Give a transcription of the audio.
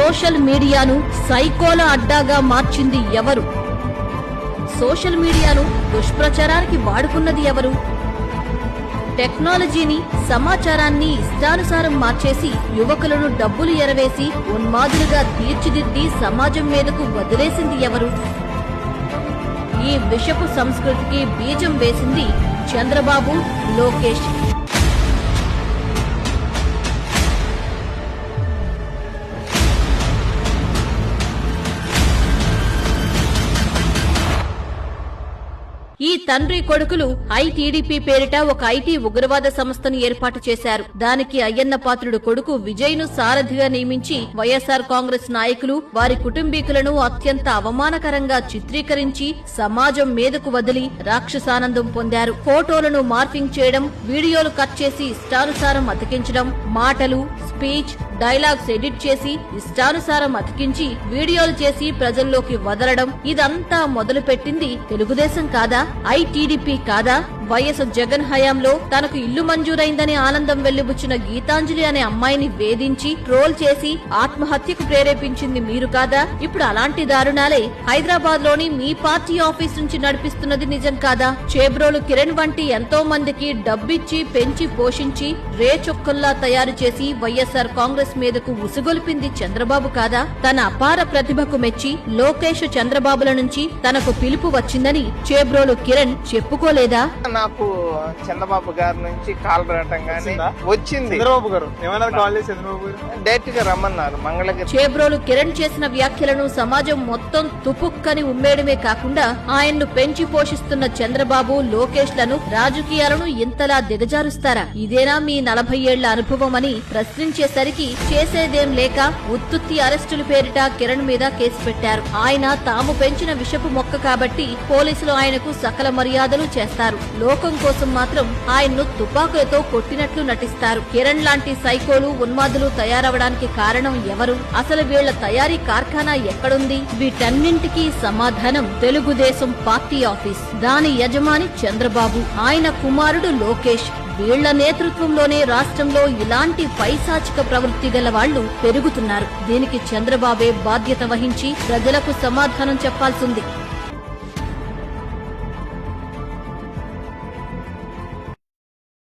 Social మీడియాను సైకోల అడ్డాగా మార్చింది ఎవరు? సోషల్ మీడియాను దుష్ప్రచారానికి వాడుకున్నది ఎవరు? టెక్నాలజీని సమాచారాన్ని ఇష్టానుసారం మార్చేసి యువకులను డబ్బులు ఎరవేసి ఉన్మాదులుగా తీర్చిదిద్ది సమాజం మీదకు వదిలేసింది ఎవరు? ఈ విషపు సంస్కృతికి బీజం వేసింది చంద్రబాబు లోకేష్. ఈ తండ్రి కొడుకులు ఐటీడీపీ పేరిట ఒక ఐటీ ఉగ్రవాద సంస్థను ఏర్పాటు చేశారు. దానికి అయ్యన్న పాత్రుడు కొడుకు విజయ్ను సారథిగా నియమించి వైఎస్ఆర్ కాంగ్రెస్ నాయకులు వారి కుటుంబీకులను అత్యంత అవమానకరంగా చిత్రీకరించి సమాజం మీదకు వదిలి రాక్షసానందం పొందారు. ఫోటోలను మార్ఫింగ్ చేయడం వీడియోలు కట్ చేసి ఇష్టానుసారం అతికించడం మాటలు స్పీచ్ డైలాగ్స్ ఎడిట్ చేసి ఇష్టానుసారం అతికించి వీడియోలు చేసి ప్రజల్లోకి వదలడం ఇదంతా మొదలుపెట్టింది తెలుగుదేశం కాదా? ఐటీడీపీ కాదా? వైఎస్ జగన్ హయాంలో తనకు ఇల్లు మంజూరైందని ఆనందం వెల్లిబుచ్చిన గీతాంజలి అనే అమ్మాయిని వేధించి ట్రోల్ చేసి ఆత్మహత్యకు ప్రేరేపించింది మీరు కాదా? ఇప్పుడు అలాంటి దారుణాలే హైదరాబాద్లోని మీ పార్టీ ఆఫీస్ నుంచి నడిపిస్తున్నది నిజం కాదా? చేబ్రోలు కిరణ్ వంటి ఎంతో మందికి డబ్బిచ్చి పెంచి పోషించి రే చొక్కల్లా తయారు చేసి వైఎస్ఆర్ కాంగ్రెస్ మీదకు ఉసుగొలిపింది చంద్రబాబు కాదా? తన అపార ప్రతిభకు మెచ్చి లోకేష్ చంద్రబాబుల నుంచి తనకు పిలుపు వచ్చిందని చేబ్రోలు కిరణ్ చెప్పుకోలేదా? నాకు చంద్రబాబు గారి నుంచి కాల్ రావటం గానీ వచ్చిందా? చంద్రబాబు గారు ఏమన్నా కాల్ చేసి చంద్రబాబు గారు? డైరెక్ట్గా రమ్మన్నారు మంగళగిరి. చేబ్రోలు కిరణ్ చేసిన వ్యాఖ్యలను సమాజం మొత్తం తుపుక్కని ఉమ్మేయడమే కాకుండా ఆయన్ను పెంచి పోషిస్తున్న చంద్రబాబు లోకేష్లను రాజకీయాలను ఇంతలా దిగజారుస్తారా? ఇదేనా మీ నలభై ఏళ్ళ అనుభవం అని ప్రశ్నించేసరికి చేసేదేం లేక ఉత్తుత్తి అరెస్టుల పేరిట కిరణ్ మీద కేసు పెట్టారు. ఆయన తాము పెంచిన విషపు మొక్క కాబట్టి పోలీసులు ఆయనకు సకల మర్యాదలు చేస్తారు. లోకం కోసం మాత్రం ఆయన్ను తుపాకులతో కొట్టినట్లు నటిస్తారు. కిరణ్ లాంటి సైకోలు ఉన్మాదులు తయారవడానికి కారణం ఎవరు? అసలు వీళ్ళ తయారీ కార్ఖానా ఎక్కడుంది? వీటన్నింటికీ సమాధానం తెలుగుదేశం పార్టీ ఆఫీస్. దాని యజమాని చంద్రబాబు ఆయన కుమారుడు లోకేష్. వీళ్ళ నేతృత్వంలోనే రాష్ట్రంలో ఇలాంటి పైశాచిక ప్రవృత్తి గల వాళ్ళు పెరుగుతున్నారు. దీనికి చంద్రబాబే బాధ్యత వహించి ప్రజలకు సమాధానం చెప్పాల్సింది.